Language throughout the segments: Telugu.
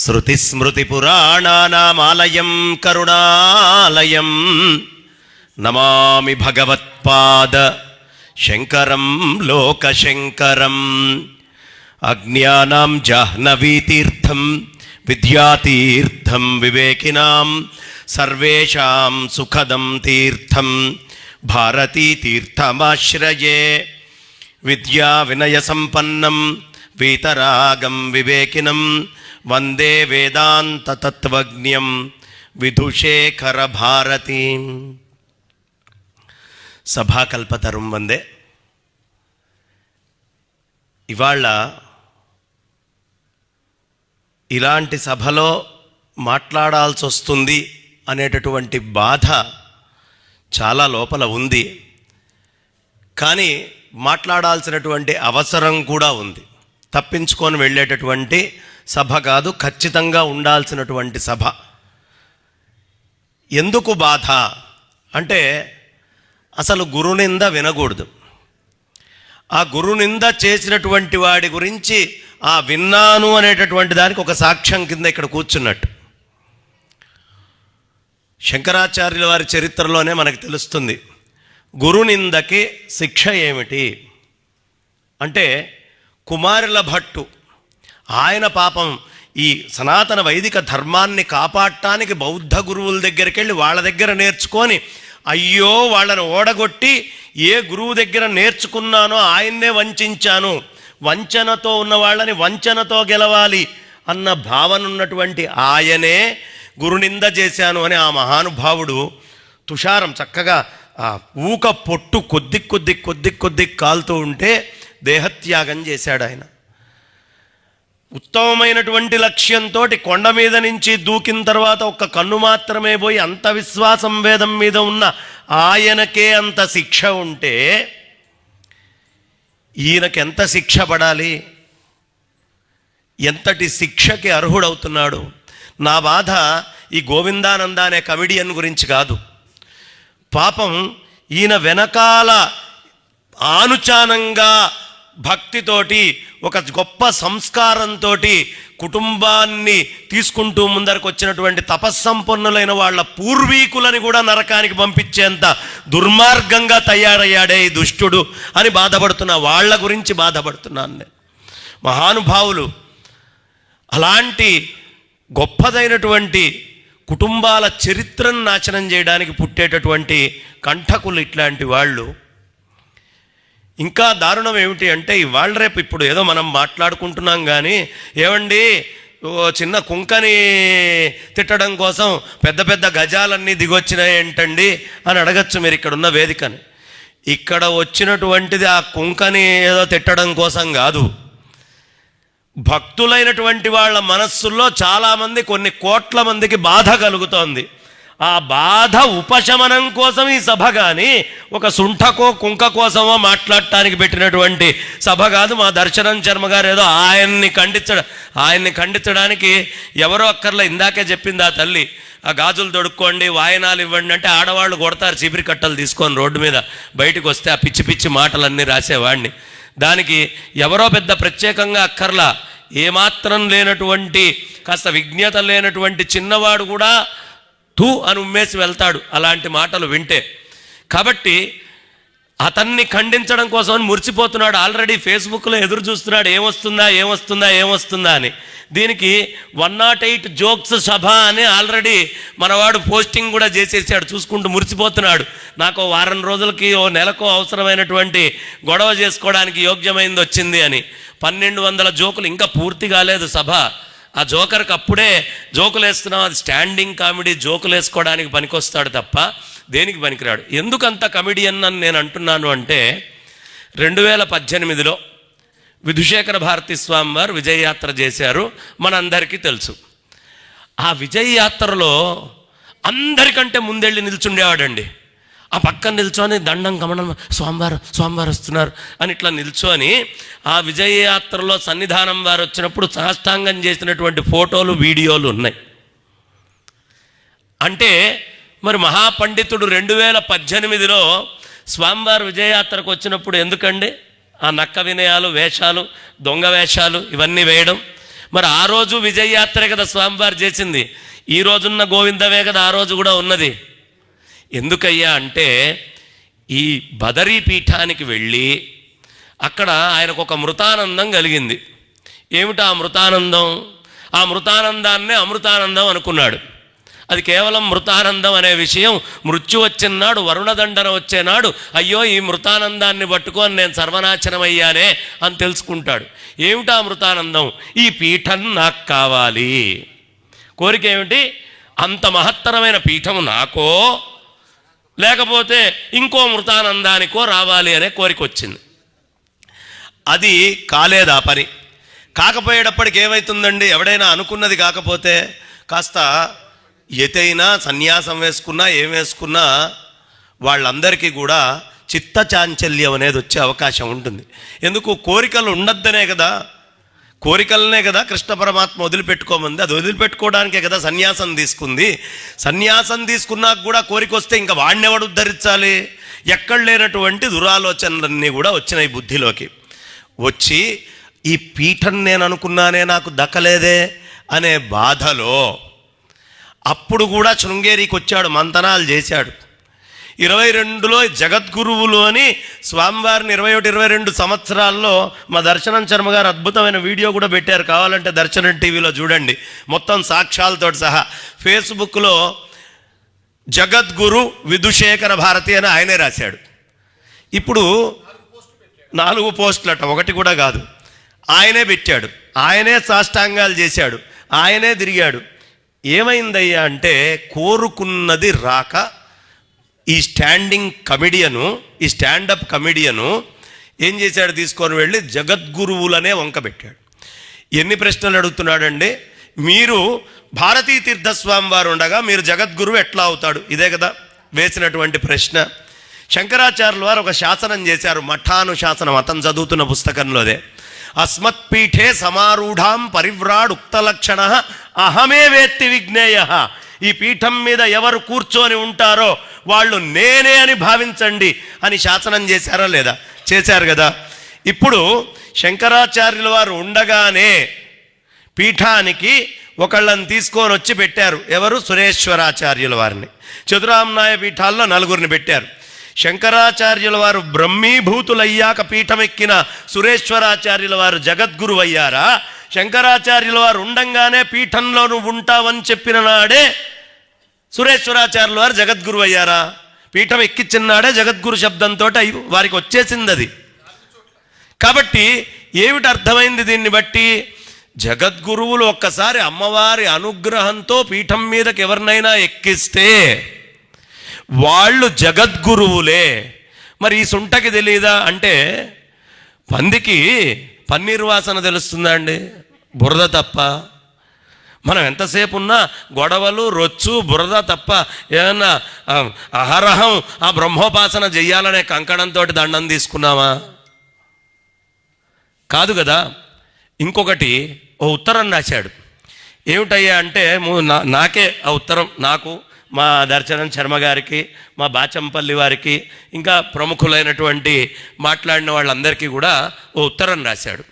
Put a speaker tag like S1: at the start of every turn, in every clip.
S1: శృతిస్మృతిపురాణానామాలయం కరుణాలయం నమామి భగవత్పాద శంకరం లోకశంకరం అజ్ఞానం జాహ్నవీతీర్థం విద్యాతీర్థం వివేకినాం సర్వేషాం సుఖదం తీర్థం భారతీతీర్థమాశ్రయే విద్యా వినయ సంపన్నం వీతరాగం వివేకినం వందే వేదాంత తత్వజ్ఞం విధుశేఖర భారతి సభాకల్పతరం వందే ఇవాళ ఇలాంటి సభలో మాట్లాడాల్సి వస్తుంది అనేటటువంటి బాధ చాలా లోపల ఉంది కానీ మాట్లాడాల్సినటువంటి అవసరం కూడా ఉంది తప్పించుకొని వెళ్ళేటటువంటి సభ కాదు ఖచ్చితంగా ఉండాల్సినటువంటి సభ. ఎందుకు బాధ? అంటే అసలు గురునింద వినకూడదు. ఆ గురునింద చేసినటువంటి వాడి గురించి ఆ విన్నాను అనేటటువంటి దానికి ఒక సాక్ష్యం కింద ఇక్కడ కూర్చున్నట్టు. శంకరాచార్యుల వారి చరిత్రలోనే మనకు తెలుస్తుంది గురునిందకి శిక్ష ఏమిటి? అంటే కుమారుల భట్టు ఆయన పాపం ఈ సనాతన వైదిక ధర్మాన్ని కాపాడటానికి బౌద్ధ గురువుల దగ్గరికి వెళ్ళి వాళ్ళ దగ్గర నేర్చుకొని అయ్యో వాళ్ళని ఓడగొట్టి ఏ గురువు దగ్గర నేర్చుకున్నానో ఆయన్నే వంచాను. వంచనతో ఉన్న వాళ్ళని వంచనతో గెలవాలి అన్న భావన ఉన్నటువంటి ఆయనే గురునింద చేశాను అని ఆ మహానుభావుడు తుషారం చక్కగా ఆ ఊక పొట్టు కొద్ది కొద్ది కొద్ది కొద్ది కాలుతూ ఉంటే దేహత్యాగం చేశాడు ఆయన ఉత్తమమైనటువంటి లక్ష్యంతో కొండ మీద నుంచి దూకిన తర్వాత ఒక్క కన్ను మాత్రమే పోయి అంత విశ్వాసం వేదం మీద ఉన్న ఆయనకే అంత శిక్ష ఉంటే ఈయనకి ఎంత శిక్ష పడాలి? ఎంతటి శిక్షకి అర్హుడవుతున్నాడు? నా బాధ ఈ గోవిందానంద అనే కమిడియన్ గురించి కాదు. పాపం ఈయన వెనకాల ఆనుచానంగా భక్తితోటి ఒక గొప్ప సంస్కారంతో కుటుంబాన్ని తీసుకుంటూ ముందరకు వచ్చినటువంటి తపస్సంపన్నులైన వాళ్ళ పూర్వీకులని కూడా నరకానికి పంపించేంత దుర్మార్గంగా తయారయ్యాడే ఈ దుష్టుడు అని బాధపడుతున్నా వాళ్ళ గురించి బాధపడుతున్నాను నేను. మహానుభావులు అలాంటి గొప్పదైనటువంటి కుటుంబాల చరిత్రను నాశనం చేయడానికి పుట్టేటటువంటి కంఠకులు ఇట్లాంటి వాళ్ళు ఇంకా దారుణం ఏమిటి అంటే ఇవాళ రేపు ఇప్పుడు ఏదో మనం మాట్లాడుకుంటున్నాం కానీ ఏమండి ఓ చిన్న కుంకని తిట్టడం కోసం పెద్ద పెద్ద గజాలన్నీ దిగొచ్చినాయి ఏంటండి అని అడగచ్చు మీరు ఇక్కడ ఉన్న వేదికని. ఇక్కడ వచ్చినటువంటిది ఆ కుంకని ఏదో తిట్టడం కోసం కాదు. భక్తులైనటువంటి వాళ్ళ మనస్సుల్లో చాలామంది కొన్ని కోట్ల మందికి బాధ కలుగుతోంది. ఆ బాధ ఉపశమనం కోసం ఈ సభ కానీ ఒక సుంఠకో కుంక కోసమో మాట్లాడటానికి పెట్టినటువంటి సభ కాదు. మా దర్శనం శర్మ గారు ఏదో ఆయన్ని ఖండించడం ఆయన్ని ఖండించడానికి ఎవరో అక్కర్లో. ఇందాకే చెప్పింది ఆ తల్లి ఆ గాజులు దొడుక్కోండి వాయనాలు ఇవ్వండి అంటే ఆడవాళ్ళు కొడతారు చీపిరి కట్టలు తీసుకొని రోడ్డు మీద బయటకు వస్తే ఆ పిచ్చి పిచ్చి మాటలన్నీ రాసేవాడిని. దానికి ఎవరో పెద్ద ప్రత్యేకంగా అక్కర్లా. ఏమాత్రం లేనటువంటి కాస్త విజ్ఞత లేనటువంటి చిన్నవాడు కూడా తూ అని ఉమ్మేసి వెళ్తాడు అలాంటి మాటలు వింటే. కాబట్టి అతన్ని ఖండించడం కోసం అని ఆల్రెడీ ఫేస్బుక్లో ఎదురు చూస్తున్నాడు ఏమొస్తుందా ఏమొస్తుందా ఏమొస్తుందా అని. దీనికి వన్ నాట్ ఎయిట్ జోక్స్ సభ అని ఆల్రెడీ మనవాడు పోస్టింగ్ కూడా చేసేసాడు చూసుకుంటూ మురిచిపోతున్నాడు నాకు వారం రోజులకి ఓ నెలకు అవసరమైనటువంటి గొడవ చేసుకోవడానికి యోగ్యమైంది వచ్చింది అని. పన్నెండు వందల జోకులు ఇంకా పూర్తి కాలేదు సభ. ఆ జోకర్కి అప్పుడే జోకులు వేస్తున్నాం అది స్టాండింగ్ కామెడీ జోకులు వేసుకోవడానికి పనికొస్తాడు తప్ప దేనికి పనికిరాడు? ఎందుకంత కమెడియన్ అని నేను అంటున్నాను అంటే రెండు వేల పద్దెనిమిదిలో విధుశేఖర భారతి స్వామి వారు విజయయాత్ర చేశారు మనందరికీ తెలుసు. ఆ విజయయాత్రలో అందరికంటే ముందెళ్ళి నిల్చుండేవాడండి. ఆ పక్కన నిల్చొని దండం గమనం స్వామివారు స్వామివారు వస్తున్నారు అని ఇట్లా నిల్చొని ఆ విజయయాత్రలో సన్నిధానం వారు వచ్చినప్పుడు సాష్టాంగం చేసినటువంటి ఫోటోలు వీడియోలు ఉన్నాయి. అంటే మరి మహాపండితుడు రెండు వేల పద్దెనిమిదిలో స్వామివారి విజయయాత్రకు వచ్చినప్పుడు ఎందుకండి? ఆ నక్క వినయాలు వేషాలు దొంగ వేషాలు ఇవన్నీ వేయడం. మరి ఆ రోజు విజయయాత్రే కదా స్వామివారు చేసింది. ఈ రోజున్న గోవిందమే కదా ఆ రోజు కూడా ఉన్నది. ఎందుకయ్యా అంటే ఈ బదరీ పీఠానికి వెళ్ళి అక్కడ ఆయనకు ఒక మృతానందం కలిగింది. ఏమిటా మృతానందం? ఆ మృతానందాన్నే అమృతానందం అనుకున్నాడు. అది కేవలం మృతానందం అనే విషయం మృత్యు వచ్చినాడు వరుణదండన వచ్చేనాడు అయ్యో ఈ మృతానందాన్ని పట్టుకొని నేను సర్వనాశనమయ్యానే అని తెలుసుకుంటాడు. ఏమిటా మృతానందం? ఈ పీఠం నాకు కావాలి. కోరిక ఏమిటి? అంత మహత్తరమైన పీఠం నాకో లేకపోతే ఇంకో మృతానందానికో రావాలి అనే కోరిక వచ్చింది. అది కాలేదు ఆ పని? కాకపోయేటప్పటికి ఏమవుతుందండి ఎవడైనా అనుకున్నది కాకపోతే కాస్త ఎతైనా సన్యాసం వేసుకున్నా ఏం వేసుకున్నా వాళ్ళందరికీ కూడా చిత్త చాంచల్యం అనేది వచ్చే అవకాశం ఉంటుంది. ఎందుకు? కోరికలు ఉండద్దనే కదా. కోరికలనే కదా కృష్ణ పరమాత్మ వదిలిపెట్టుకోమంది. అది వదిలిపెట్టుకోవడానికే కదా సన్యాసం తీసుకుంది. సన్యాసం తీసుకున్నాక కూడా కోరిక వస్తే ఇంకా వాడినెవడు ఉద్ధరించాలి? ఎక్కడ లేనటువంటి దురాలోచనలన్నీ కూడా వచ్చినాయి బుద్ధిలోకి. వచ్చి ఈ పీఠం నేను అనుకున్నానే నాకు దక్కలేదే అనే బాధలో అప్పుడు కూడా శృంగేరికి వచ్చాడు మంతనాలు చేశాడు. ఇరవై రెండులో జగద్గురువులు అని స్వామివారిని ఇరవై ఒకటి ఇరవై రెండు సంవత్సరాల్లో మా దర్శనం శర్మ గారు అద్భుతమైన వీడియో కూడా పెట్టారు. కావాలంటే దర్శనం టీవీలో చూడండి. మొత్తం సాక్ష్యాలతో సహా. ఫేస్బుక్లో జగద్గురు విధుశేఖర భారతి అని ఆయనే రాశాడు. ఇప్పుడు నాలుగు పోస్టులట ఒకటి కూడా కాదు. ఆయనే పెట్టాడు. ఆయనే సాష్టాంగాలు చేశాడు. ఆయనే తిరిగాడు. ఏమైందయ్యా అంటే కోరుకున్నది రాక ఈ స్టాండింగ్ కమెడియను ఈ స్టాండప్ కమెడియను ఏం చేశాడు తీసుకొని వెళ్ళి జగద్గురువులనే వంక పెట్టాడు. ఎన్ని ప్రశ్నలు అడుగుతున్నాడండి? మీరు భారతీ తీర్థస్వామి వారు ఉండగా మీరు జగద్గురువు ఎట్లా అవుతాడు? ఇదే కదా వేసినటువంటి ప్రశ్న. శంకరాచార్యుల వారు ఒక శాసనం చేశారు మఠానుశాసనం అతను చదువుతున్న పుస్తకంలోదే అస్మత్పీఠే సమారూఢాం పరివ్రాడ్ ఉక్తలక్షణ అహమే వేత్తి విజ్ఞేయ. ఈ పీఠం మీద ఎవరు కూర్చొని ఉంటారో వాళ్ళు నేనే అని భావించండి అని శాసనం చేశారా లేదా? చేశారు కదా. ఇప్పుడు శంకరాచార్యుల వారు ఉండగానే పీఠానికి ఒకళ్ళని తీసుకొని వచ్చి పెట్టారు. ఎవరు? సురేశ్వరాచార్యుల వారిని. చతురామ్నాయ పీఠాల్లో నలుగురిని పెట్టారు. శంకరాచార్యుల వారు బ్రహ్మీభూతులయ్యాక పీఠం ఎక్కిన సురేశ్వరాచార్యుల వారు జగద్గురు అయ్యారా శంకరాచార్యుల వారు ఉండంగానే పీఠంలో నువ్వు ఉంటావని చెప్పిన నాడే సురేశ్వరాచార్యులు వారు జగద్గురు అయ్యారా? పీఠం ఎక్కిచ్చినాడే జగద్గురు శబ్దంతో వారికి వచ్చేసింది అది. కాబట్టి ఏమిటి అర్థమైంది దీన్ని బట్టి? జగద్గురువులు ఒక్కసారి అమ్మవారి అనుగ్రహంతో పీఠం మీదకి ఎవరినైనా ఎక్కిస్తే వాళ్ళు జగద్గురువులే. మరి ఈ సుంటకి తెలియదా అంటే పందికి పన్నీర్ వాసన తెలుస్తుందా అండి? బురద తప్ప. మనం ఎంతసేపు ఉన్నా గొడవలు రొచ్చు బురద తప్ప ఏమన్నా అహరహం ఆ బ్రహ్మోపాసన చెయ్యాలనే కంకణంతో దండం తీసుకున్నామా? కాదు కదా. ఇంకొకటి ఓ ఉత్తరం రాశాడు. ఏమిటయ్యా అంటే నా- నాకే ఆ ఉత్తరం నాకు మా దర్శనం శర్మ గారికి మా బాచంపల్లి వారికి ఇంకా ప్రముఖులైనటువంటి మాట్లాడిన వాళ్ళందరికీ కూడా ఓ ఉత్తరం రాశాడు.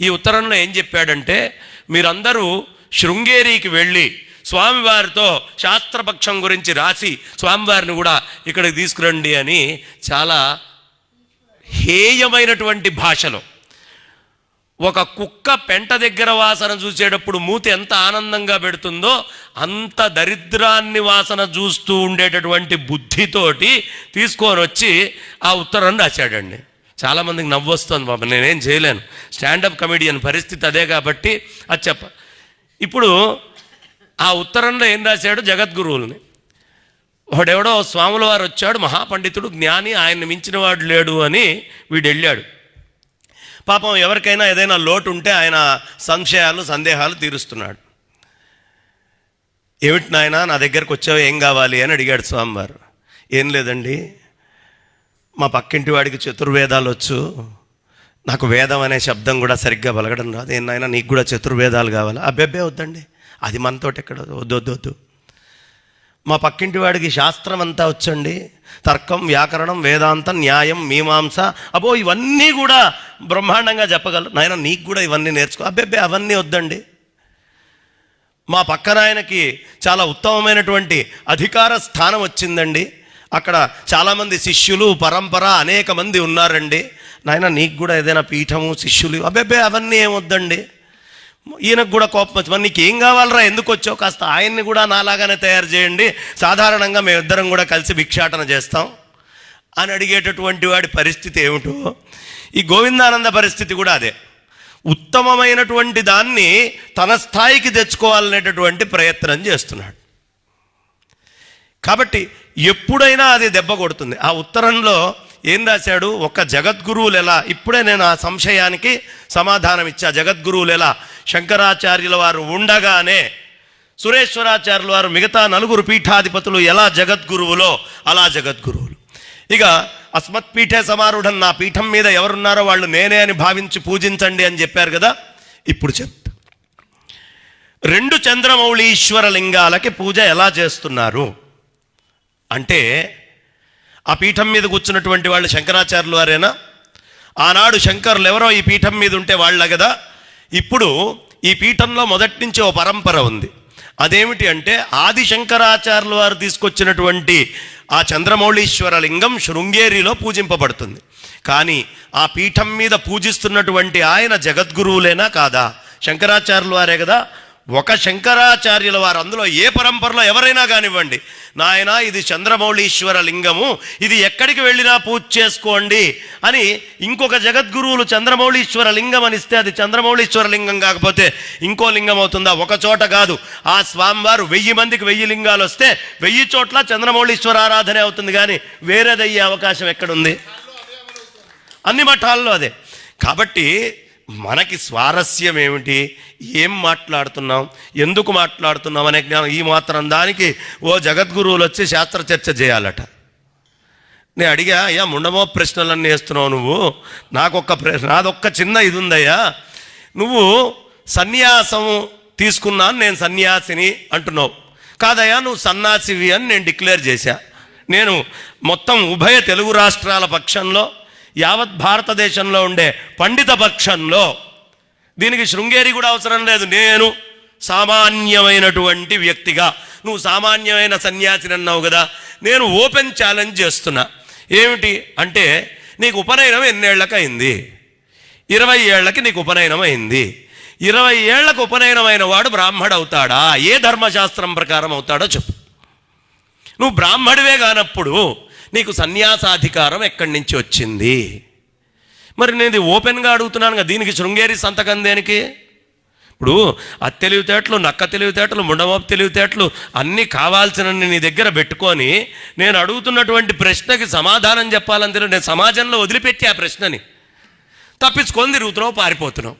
S1: ఈ ఉత్తరంలో ఏం చెప్పాడంటే మీరందరూ శృంగేరికి వెళ్ళి స్వామివారితో శాస్త్రపక్షం గురించి రాసి స్వామివారిని కూడా ఇక్కడికి తీసుకురండి అని చాలా హేయమైనటువంటి భాషలో ఒక కుక్క పెంట దగ్గర వాసన చూసేటప్పుడు మూతి ఎంత ఆనందంగా పెడుతుందో అంత దరిద్రాన్ని వాసన చూస్తూ ఉండేటటువంటి బుద్ధితోటి తీసుకొని వచ్చి ఆ ఉత్తరం రాశాడండి. చాలామందికి నవ్వు వస్తుంది బాబా నేనేం చేయలేను. స్టాండప్ కమెడియన్ పరిస్థితి అదే కాబట్టి అది చెప్ప ఇప్పుడు ఆ ఉత్తరంలో ఏం రాశాడు జగద్గురువుల్ని? వాడెవడో స్వాముల వారు వచ్చాడు మహాపండితుడు జ్ఞాని ఆయన్ని మించిన వాడు లేడు అని వీడు వెళ్ళాడు. పాపం ఎవరికైనా ఏదైనా లోటు ఉంటే ఆయన సంశయాలు సందేహాలు తీరుస్తున్నాడు. ఏమిటి నాయన నా దగ్గరకు వచ్చావు ఏం కావాలి అని అడిగాడు స్వామివారు. ఏం లేదండి మా పక్కింటి వాడికి చతుర్వేదాలు వచ్చు నాకు వేదం అనే శబ్దం కూడా సరిగ్గా బలగడం రాదు. ఏం నీకు కూడా చతుర్వేదాలు కావాలా? అబ్బెబ్బే వద్దండి. అది మనతోటి ఎక్కడ వద్దు? వద్దు వద్దు మా పక్కింటి వాడికి శాస్త్రం అంతా వచ్చండి. తర్కం వ్యాకరణం వేదాంతం న్యాయం మీమాంస. అబో ఇవన్నీ కూడా బ్రహ్మాండంగా చెప్పగలరు. నాయన నీకు కూడా ఇవన్నీ నేర్చుకో. అబ్బెబ్బే అవన్నీ వద్దండి. మా పక్కన ఆయనకి చాలా ఉత్తమమైనటువంటి అధికార స్థానం వచ్చిందండి. అక్కడ చాలామంది శిష్యులు పరంపర అనేక మంది ఉన్నారండి. నాయన నీకు కూడా ఏదైనా పీఠము శిష్యులు అబ్బే అవన్నీ ఏమొద్దండి? ఈయనకు కూడా కోపం వచ్చి మరి నీకు ఏం కావాలరా ఎందుకు వచ్చావు? కాస్త ఆయన్ని కూడా నాలాగానే తయారు చేయండి. సాధారణంగా మేమిద్దరం కూడా కలిసి భిక్షాటన చేస్తాం అని అడిగేటటువంటి వాడి పరిస్థితి ఏమిటో ఈ గోవిందానంద పరిస్థితి కూడా అదే. ఉత్తమమైనటువంటి దాన్ని తన స్థాయికి తెచ్చుకోవాలనేటటువంటి ప్రయత్నం చేస్తున్నాడు. కాబట్టి ఎప్పుడైనా అది దెబ్బ కొడుతుంది. ఆ ఉత్తరంలో ఏం రాశాడు? ఒక జగద్గురువులు ఎలా? ఇప్పుడే నేను ఆ సంశయానికి సమాధానం ఇచ్చా. జగద్గురువులు ఎలా? శంకరాచార్యుల వారు ఉండగానే సురేశ్వరాచార్యుల వారు మిగతా నలుగురు పీఠాధిపతులు ఎలా జగద్గురువులో? అలా జగద్గురువులు. ఇక అస్మత్పీఠే సమారూఢం. నా పీఠం మీద ఎవరున్నారో వాళ్ళు నేనే అని భావించి పూజించండి అని చెప్పారు కదా? ఇప్పుడు చెప్తా. రెండు చంద్రమౌళీశ్వర లింగాలకి పూజ ఎలా చేస్తున్నారు? అంటే ఆ పీఠం మీద కూర్చున్నటువంటి వాళ్ళు శంకరాచార్యులు వారేనా? ఆనాడు శంకరులు ఎవరో ఈ పీఠం మీద ఉంటే వాళ్ళ కదా ఇప్పుడు ఈ పీఠంలో మొదటి నుంచి ఓ పరంపర ఉంది. అదేమిటి అంటే ఆది శంకరాచార్యుల వారు తీసుకొచ్చినటువంటి ఆ చంద్రమౌళీశ్వర లింగం శృంగేరిలో పూజింపబడుతుంది. కానీ ఆ పీఠం మీద పూజిస్తున్నటువంటి ఆయన జగద్గురువులేనా కాదా? శంకరాచార్యుల వారే కదా ఒక శంకరాచార్యుల వారు అందులో ఏ పరంపరలో ఎవరైనా కానివ్వండి నాయన ఇది చంద్రమౌళీశ్వర లింగము ఇది ఎక్కడికి వెళ్ళినా పూజ చేసుకోండి అని ఇంకొక జగద్గురువులు చంద్రమౌళీశ్వర లింగం అని ఇస్తే అది చంద్రమౌళీశ్వర లింగం కాకపోతే ఇంకో లింగం అవుతుందా? ఒక చోట కాదు. ఆ స్వామివారు వెయ్యి మందికి వెయ్యి లింగాలు వస్తే వెయ్యి చోట్ల చంద్రమౌళీశ్వర ఆరాధనే అవుతుంది కానీ వేరేదయ్యే అవకాశం ఎక్కడుంది? అన్ని మఠాల్లో అదే. కాబట్టి మనకి స్వారస్యం ఏమిటి? ఏం మాట్లాడుతున్నాం? ఎందుకు మాట్లాడుతున్నాం అనే జ్ఞానం ఈ మాత్రం దానికి ఓ జగద్గురువులు వచ్చి శాస్త్ర చర్చ చేయాలట. నేను అడిగా అయ్యా ముండమో ప్రశ్నలన్నీ వేస్తున్నావు నువ్వు? నాకొక్క ప్రశ్న నాదొక్క చిన్న ఇది ఉందయ్యా నువ్వు సన్యాసం తీసుకున్నాను నేను సన్యాసిని అంటున్నావు. కాదయ్యా నువ్వు సన్యాసివి అని నేను డిక్లేర్ చేశా. నేను మొత్తం ఉభయ తెలుగు రాష్ట్రాల పక్షంలో యావత్ భారతదేశంలో ఉండే పండిత పక్షంలో దీనికి శృంగేరి కూడా అవసరం లేదు. నేను సామాన్యమైనటువంటి వ్యక్తిగా. నువ్వు సామాన్యమైన సన్యాసిని అన్నావు కదా. నేను ఓపెన్ ఛాలెంజ్ చేస్తున్నా. ఏమిటి అంటే నీకు ఉపనయనం ఎన్నేళ్ళకైంది? అయింది ఇరవై ఏళ్ళకి నీకు ఉపనయనం అయింది. ఇరవై ఏళ్ళకు ఉపనయనమైన వాడు బ్రాహ్మడు అవుతాడా ఏ ధర్మశాస్త్రం ప్రకారం అవుతాడో చెప్పు. నువ్వు బ్రాహ్మడివే కానప్పుడు నీకు సన్యాసాధికారం ఎక్కడి నుంచి వచ్చింది? మరి నేను ఓపెన్గా అడుగుతున్నాను కదా దీనికి శృంగేరి సంతకం దేనికి? ఇప్పుడు అత్తెలివితేటలు నక్క తెలివితేటలు ముండమోపు తెలివితేటలు అన్నీ కావాల్సినన్ని నీ దగ్గర పెట్టుకొని నేను అడుగుతున్నటువంటి ప్రశ్నకి సమాధానం చెప్పాలని నేను సమాజంలో వదిలిపెట్టి ఆ ప్రశ్నని. తప్పించుకొని తిరుగుతున్నావు పారిపోతున్నావు.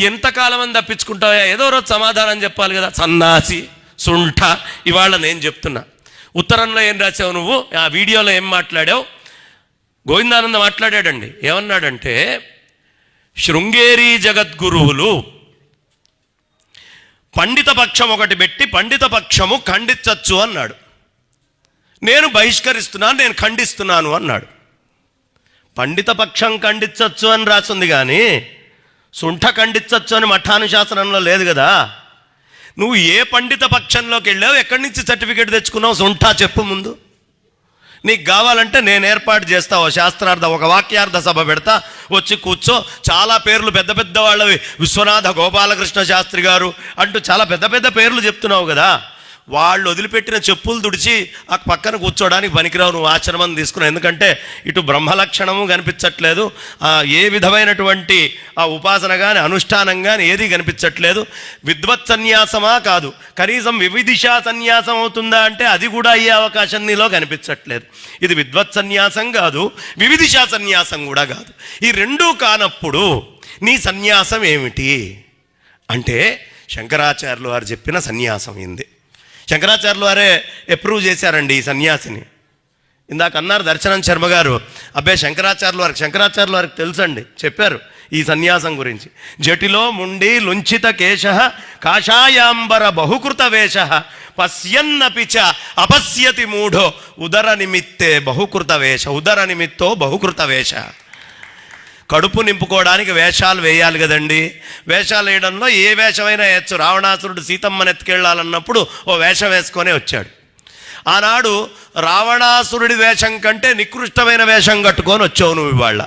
S1: ఎంతకాలం అని తప్పించుకుంటావా ఏదో రోజు సమాధానం చెప్పాలి కదా. సన్నాసి సుంఠ ఇవాళ నేను చెప్తున్నా. ఉత్తరంలో ఏం రాసావు నువ్వు? ఆ వీడియోలో ఏం మాట్లాడావు? గోవిందానంద మాట్లాడాడండి. ఏమన్నాడంటే శృంగేరి జగద్గురువులు పండిత పక్షం ఒకటి పెట్టి పండిత పక్షము ఖండించచ్చు అన్నాడు. నేను బహిష్కరిస్తున్నాను నేను ఖండిస్తున్నాను అన్నాడు. పండిత పక్షం ఖండించచ్చు అని రాసింది కానీ సుంఠ ఖండించచ్చు అని మఠానుశాసనంలో లేదు కదా? నువ్వు ఏ పండిత పక్షంలోకి వెళ్ళావు ఎక్కడి నుంచి సర్టిఫికేట్ తెచ్చుకున్నావు సొంటా చెప్పు ముందు. నీకు కావాలంటే నేను ఏర్పాటు చేస్తా ఓ శాస్త్రార్థ ఒక వాక్యార్థ సభ పెడతా వచ్చి కూర్చో. చాలా పేర్లు పెద్ద పెద్ద వాళ్ళవి. విశ్వనాథ గోపాలకృష్ణ శాస్త్రి గారు అంటూ చాలా పెద్ద పెద్ద పేర్లు చెప్తున్నావు కదా. వాళ్ళు వదిలిపెట్టిన చెప్పులు తుడిచి ఆ పక్కన కూర్చోడానికి పనికిరావు నువ్వు ఆశ్రమం తీసుకున్నావు ఎందుకంటే ఇటు బ్రహ్మలక్షణము కనిపించట్లేదు. ఏ విధమైనటువంటి ఆ ఉపాసన కానీ అనుష్ఠానం కానీ ఏది కనిపించట్లేదు. విద్వత్ సన్యాసమా కాదు. కనీసం వివిధిషా సన్యాసం అవుతుందా అంటే అది కూడా అయ్యే అవకాశం నీలో కనిపించట్లేదు. ఇది విద్వత్ సన్యాసం కాదు వివిధిషా సన్యాసం కూడా కాదు. ఈ రెండూ కానప్పుడు నీ సన్యాసం ఏమిటి? అంటే శంకరాచార్యులు వారు చెప్పిన సన్యాసం ఇందే. శంకరాచార్యులు వారే అప్రూవ్ చేశారండి ఈ సన్యాసిని. ఇందాక అన్నారు దర్శనం శర్మ గారు అబ్బాయి శంకరాచార్యుల వారికి శంకరాచార్యుల వారికి తెలుసండి చెప్పారు ఈ సన్యాసం గురించి. జటిలో ముండి లుంచిత కేశ కాషాయాంబర బహుకృత వేష పశ్యన్నపి చ అపశ్యతి మూఢో ఉదర నిమిత్తే బహుకృత వేష ఉదర నిమిత్తో బహుకృత వేష. కడుపు నింపుకోవడానికి వేషాలు వేయాలి కదండి. వేషాలు వేయడంలో ఏ వేషమైనా వేయచ్చు. రావణాసురుడు సీతమ్మని ఎత్తుకెళ్ళాలన్నప్పుడు ఓ వేషం వేసుకొనే వచ్చాడు. ఆనాడు రావణాసురుడి వేషం కంటే నికృష్టమైన వేషం కట్టుకొని వచ్చావు నువ్వు ఇవాళ.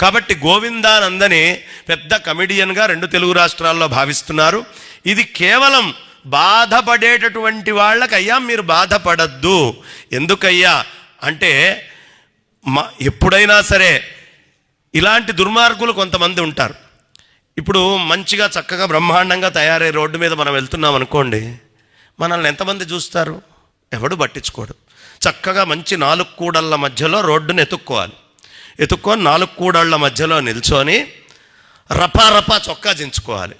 S1: కాబట్టి గోవిందానందని పెద్ద కమిడియన్గా రెండు తెలుగు రాష్ట్రాల్లో భావిస్తున్నారు. ఇది కేవలం బాధపడేటటువంటి వాళ్ళకి అయ్యా మీరు బాధపడద్దు. ఎందుకయ్యా? అంటే మా ఎప్పుడైనా సరే ఇలాంటి దుర్మార్గులు కొంతమంది ఉంటారు. ఇప్పుడు మంచిగా చక్కగా బ్రహ్మాండంగా తయారై రోడ్డు మీద మనం వెళ్తున్నాం అనుకోండి మనల్ని ఎంతమంది చూస్తారు? ఎవడు పట్టించుకోడు. చక్కగా మంచి నాలుగు కూడళ్ళ మధ్యలో రోడ్డును ఎత్తుక్కోవాలి ఎత్తుక్కొని నాలుగు కూడళ్ళ మధ్యలో నిల్చొని రపా రపా చొక్కా దించుకోవాలి.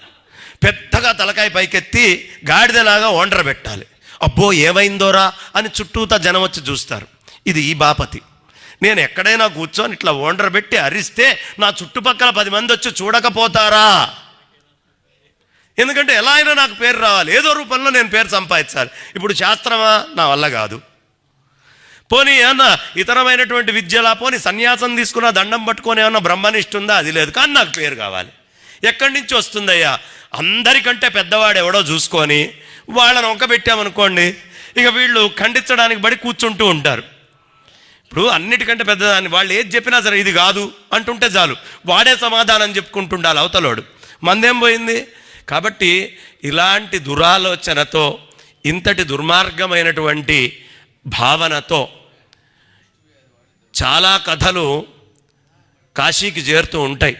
S1: పెద్దగా తలకాయ పైకెత్తి గాడిదలాగా ఓండ్ర పెట్టాలి. అబ్బో ఏమైందోరా అని చుట్టూతా జనం వచ్చి చూస్తారు. ఇది ఈ బాపతి. నేను ఎక్కడైనా కూర్చొని ఇట్లా ఓండర్ పెట్టి అరిస్తే నా చుట్టుపక్కల పది మంది వచ్చి చూడకపోతారా? ఎందుకంటే ఎలా అయినా నాకు పేరు రావాలి. ఏదో రూపంలో నేను పేరు సంపాదించాలి. ఇప్పుడు శాస్త్రమా? నా వల్ల కాదు. పోనీ ఏమన్నా ఇతరమైనటువంటి విద్యలా? పోనీ సన్యాసం తీసుకున్న దండం పట్టుకొని ఏమన్నా బ్రహ్మనిష్ట ఉందా? అది లేదు. కానీ నాకు పేరు కావాలి. ఎక్కడి నుంచి వస్తుందయ్యా? అందరికంటే పెద్దవాడు ఎవడో చూసుకొని వాళ్ళని ఒక్కబెట్టామనుకోండి ఇక వీళ్ళు ఖండించడానికి బడి కూర్చుంటూ ఉంటారు. ఇప్పుడు అన్నిటికంటే పెద్దదాన్ని వాళ్ళు ఏది చెప్పినా సరే ఇది కాదు అంటుంటే చాలు. వాడే సమాధానం చెప్పుకుంటుండాలి అవతలోడు. మందేం పోయింది? కాబట్టి ఇలాంటి దురాలోచనతో ఇంతటి దుర్మార్గమైనటువంటి భావనతో చాలా కథలు కాశీకి చేరుతూ ఉంటాయి.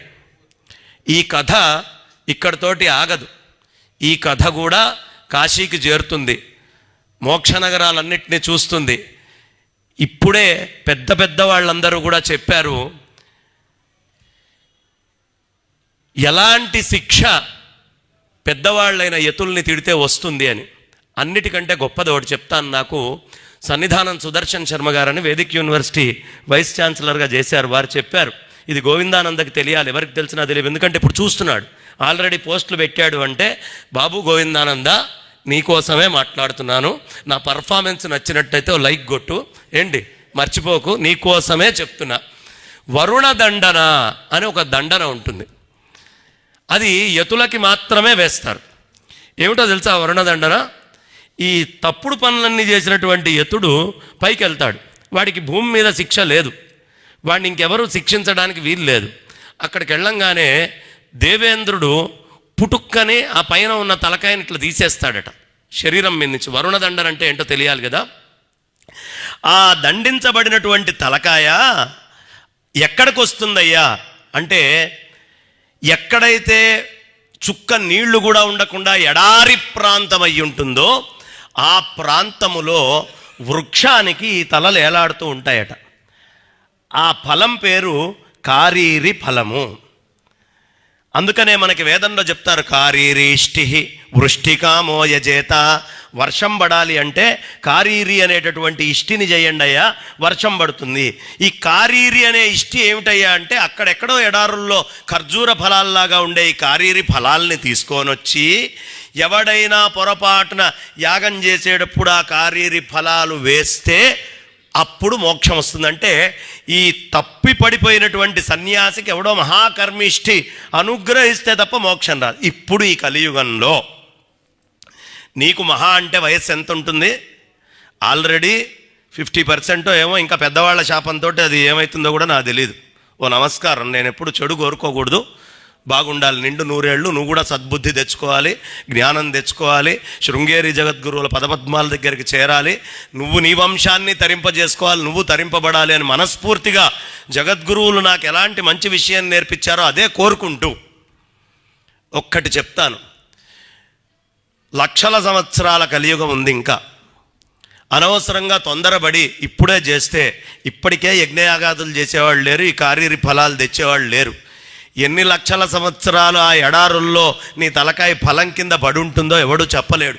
S1: ఈ కథ ఇక్కడితోటి ఆగదు. ఈ కథ కూడా కాశీకి చేరుతుంది. మోక్ష నగరాలన్నింటినీ చూస్తుంది. ఇప్పుడే పెద్ద పెద్ద వాళ్ళందరూ కూడా చెప్పారు ఎలాంటి శిక్ష పెద్దవాళ్ళైన యతుల్ని తిడితే వస్తుంది అని. అన్నిటికంటే గొప్పది ఒకటి చెప్తాను నాకు. సన్నిధానం సుదర్శన్ శర్మ గారని వేదిక్ యూనివర్సిటీ వైస్ ఛాన్సలర్గా చేశారు. వారు చెప్పారు ఇది గోవిందానందకి తెలియాలి. ఎవరికి తెలిసినా తెలియదు. ఎందుకంటే ఇప్పుడు చూస్తున్నాడు. ఆల్రెడీ పోస్టులు పెట్టాడు అంటే బాబు గోవిందానంద నీకోసమే మాట్లాడుతున్నాను. నా పర్ఫార్మెన్స్ నచ్చినట్టయితే లైక్ కొట్టు. ఏంటి? మర్చిపోకు. నీకోసమే చెప్తున్నా. వరుణ దండన అని ఒక దండన ఉంటుంది. అది యతులకి మాత్రమే వేస్తారు. ఏమిటో తెలుసా వరుణ దండన ఈ తప్పుడు పనులన్నీ చేసినటువంటి యతుడు పైకి వెళ్తాడు వాడికి భూమి మీద శిక్ష లేదు. వాడిని ఇంకెవరు శిక్షించడానికి వీలు లేదు. అక్కడికి వెళ్ళంగానే దేవేంద్రుడు పుటుక్కని ఆ పైన ఉన్న తలకాయని ఇట్లా తీసేస్తాడట. శరీరం మీద నుంచి వరుణదండన అంటే ఏంటో తెలియాలి కదా? ఆ దండించబడినటువంటి తలకాయ ఎక్కడికి వస్తుందయ్యా అంటే ఎక్కడైతే చుక్క నీళ్ళు కూడా ఉండకుండా ఎడారి ప్రాంతం అయి ఉంటుందో ఆ ప్రాంతములో వృక్షానికి ఈ తలలు ఏలాడుతూ ఉంటాయట. ఆ ఫలం పేరు కారీరి ఫలము. అందుకనే మనకి వేదంలో చెప్తారు కారీరీష్టి వృష్టికామో యజేత వర్షం పడాలి అంటే కారీరి అనేటటువంటి ఇష్టిని చేయండి అయ్యా వర్షం పడుతుంది. ఈ కారీరి అనే ఇష్టి ఏమిటయ్యా అంటే అక్కడెక్కడో ఎడారుల్లో ఖర్జూర ఫలాల్లాగా ఉండే ఈ కారీరి ఫలాల్ని తీసుకొని వచ్చి ఎవడైనా పొరపాటున యాగం చేసేటప్పుడు ఆ కారీరి ఫలాలు వేస్తే అప్పుడు మోక్షం వస్తుందంటే ఈ తప్పి పడిపోయినటువంటి సన్యాసికి ఎవడో మహాకర్మిష్ఠి అనుగ్రహిస్తే తప్ప మోక్షం రాదు. ఇప్పుడు ఈ కలియుగంలో నీకు మహా అంటే వయస్సు ఎంత ఉంటుంది? ఆల్రెడీ ఫిఫ్టీ పర్సెంట్ ఏమో ఇంకా పెద్దవాళ్ళ శాపంతో అది ఏమవుతుందో కూడా నాకు తెలియదు ఓ నమస్కారం నేను ఎప్పుడు చెడు కోరుకోకూడదు. బాగుండాలి. నిండు నూరేళ్ళు నువ్వు కూడా సద్బుద్ధి తెచ్చుకోవాలి జ్ఞానం తెచ్చుకోవాలి శృంగేరి జగద్గురువుల పదపద్మాల దగ్గరికి చేరాలి. నువ్వు నీ వంశాన్ని తరింపజేసుకోవాలి నువ్వు తరింపబడాలి అని మనస్ఫూర్తిగా జగద్గురువులు నాకు ఎలాంటి మంచి విషయాన్ని నేర్పించారో అదే కోరుకుంటూ ఒక్కటి చెప్తాను. లక్షల సంవత్సరాల కలియుగం ఉంది ఇంకా. అనవసరంగా తొందరపడి ఇప్పుడే చేస్తే ఇప్పటికే యజ్ఞయాగాదులు చేసేవాళ్ళు లేరు ఈ కార్యరి ఫలాలు తెచ్చేవాళ్ళు లేరు. ఎన్ని లక్షల సంవత్సరాలు ఆ ఎడారుల్లో నీ తలకాయ ఫలం కింద పడి ఉంటుందో ఎవడు చెప్పలేడు.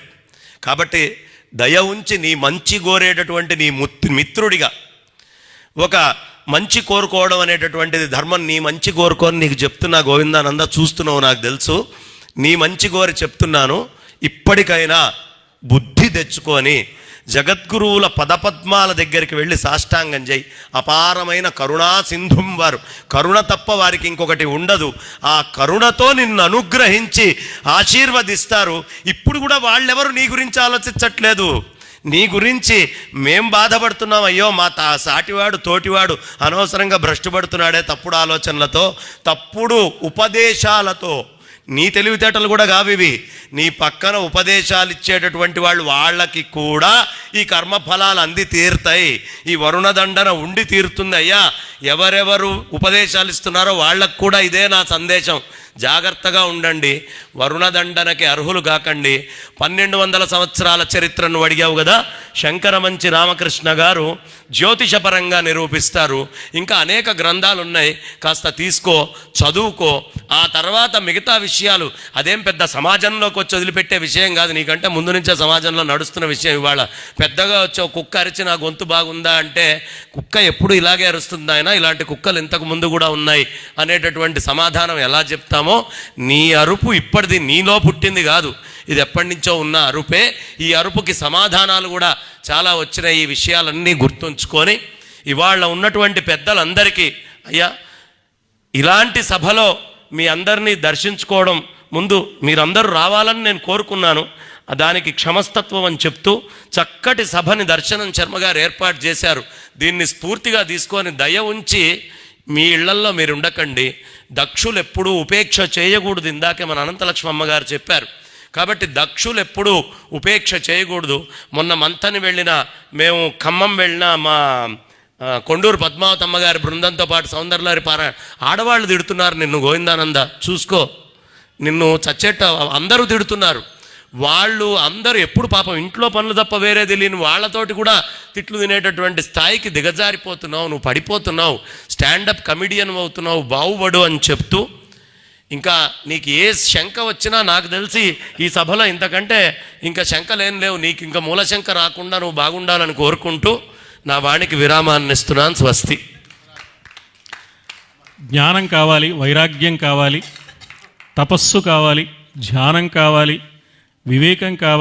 S1: కాబట్టి దయ ఉంచి నీ మంచి కోరేటటువంటి నీ మిత్రుడిగా ఒక మంచి కోరుకోవడం అనేటటువంటిది ధర్మం నీ మంచి కోరుకొని నీకు చెప్తున్నా గోవిందానంద చూస్తున్నావు నాకు తెలుసు. నీ మంచి కోరి చెప్తున్నాను. ఇప్పటికైనా బుద్ధి తెచ్చుకొని జగద్గురువుల పదపద్మాల దగ్గరికి వెళ్ళి సాష్టాంగం చేయి. అపారమైన కరుణా సింధుం వారు. కరుణ తప్ప వారికి ఇంకొకటి ఉండదు. ఆ కరుణతో నిన్ను అనుగ్రహించి ఆశీర్వదిస్తారు. ఇప్పుడు కూడా వాళ్ళెవరు నీ గురించి ఆలోచించట్లేదు? నీ గురించి మేం బాధపడుతున్నాం. అయ్యో మా తా సాటివాడు తోటివాడు అనవసరంగా భ్రష్టుపడుతున్నాడే తప్పుడు ఆలోచనలతో తప్పుడు ఉపదేశాలతో. నీ తెలివితేటలు కూడా కావివి నీ పక్కన ఉపదేశాలు ఇచ్చేటటువంటి వాళ్ళు వాళ్ళకి కూడా ఈ కర్మఫలాలు అంది తీరుతాయి. ఈ వరుణ దండన ఉండి తీరుతుంది అయ్యా. ఎవరెవరు ఉపదేశాలు ఇస్తున్నారో వాళ్ళకు కూడా ఇదే నా సందేశం. జాగ్రత్తగా ఉండండి. వరుణదండనకి అర్హులు కాకండి. పన్నెండు వందల సంవత్సరాల చరిత్రను అడిగావు కదా? శంకరమంచి రామకృష్ణ గారు జ్యోతిషపరంగా నిరూపిస్తారు. ఇంకా అనేక గ్రంథాలు ఉన్నాయి కాస్త తీసుకో చదువుకో. ఆ తర్వాత మిగతా విషయాలు అదేం పెద్ద సమాజంలోకి వచ్చి వదిలిపెట్టే విషయం కాదు. నీకంటే ముందు నుంచే సమాజంలో నడుస్తున్న విషయం ఇవాళ. పెద్దగా వచ్చి కుక్క అరిచి నా గొంతు బాగుందా అంటే కుక్క ఎప్పుడు ఇలాగే అరుస్తుంది ఆయన ఇలాంటి కుక్కలు ఇంతకు ముందు కూడా ఉన్నాయి అనేటటువంటి సమాధానం ఎలా చెప్తామో నీ అరుపు ఇప్పటిది నీలో పుట్టింది కాదు. ఇది ఎప్పటి నుంచో ఉన్న అరుపే. ఈ అరుపుకి సమాధానాలు కూడా చాలా వచ్చిన ఈ విషయాలన్నీ గుర్తుంచుకొని ఇవాళ ఉన్నటువంటి పెద్దలందరికీ అయ్యా ఇలాంటి సభలో మీ అందరినీ దర్శించుకోవడం ముందు మీరందరూ రావాలని నేను కోరుకున్నాను. దానికి క్షమస్తత్వం అని చెప్తూ చక్కటి సభని దర్శనం శర్మ గారు ఏర్పాటు చేశారు. దీన్ని స్ఫూర్తిగా తీసుకొని దయ ఉంచి మీ ఇళ్ళల్లో మీరు ఉండకండి దక్షులు ఎప్పుడూ ఉపేక్ష చేయకూడదు ఇందాకే మన అనంతలక్ష్మమ్మ గారు చెప్పారు. కాబట్టి దక్షులు ఎప్పుడూ ఉపేక్ష చేయకూడదు. మొన్న మంతని వెళ్ళిన మేము ఖమ్మం వెళ్ళిన మా కొండూరు పద్మావతమ్మ గారి బృందంతో పాటు సౌందర్యలారి పార ఆడవాళ్ళు తిడుతున్నారు నిన్ను గోవిందానంద. చూసుకో. నిన్ను చచ్చేట అందరూ తిడుతున్నారు. వాళ్ళు అందరూ ఎప్పుడు పాపం ఇంట్లో పనులు తప్ప వేరే తెలియని వాళ్ళతోటి కూడా తిట్లు తినేటటువంటి స్థాయికి దిగజారిపోతున్నావు నువ్వు పడిపోతున్నావు స్టాండప్ కమిడియన్ అవుతున్నావు బావుబడు అని చెప్తూ ఇంకా నీకు ఏ శంక వచ్చినా నాకు తెలిసి ఈ సభలో ఇంతకంటే ఇంకా శంకలేం లేవు. నీకు ఇంకా మూల శంక రాకుండా నువ్వు బాగుండాలని కోరుకుంటూ నా వాణికి విరామాన్ని ఇస్తున్నాను. స్వస్తి.
S2: జ్ఞానం కావాలి వైరాగ్యం కావాలి తపస్సు కావాలి ధ్యానం కావాలి వివేకం కావాలి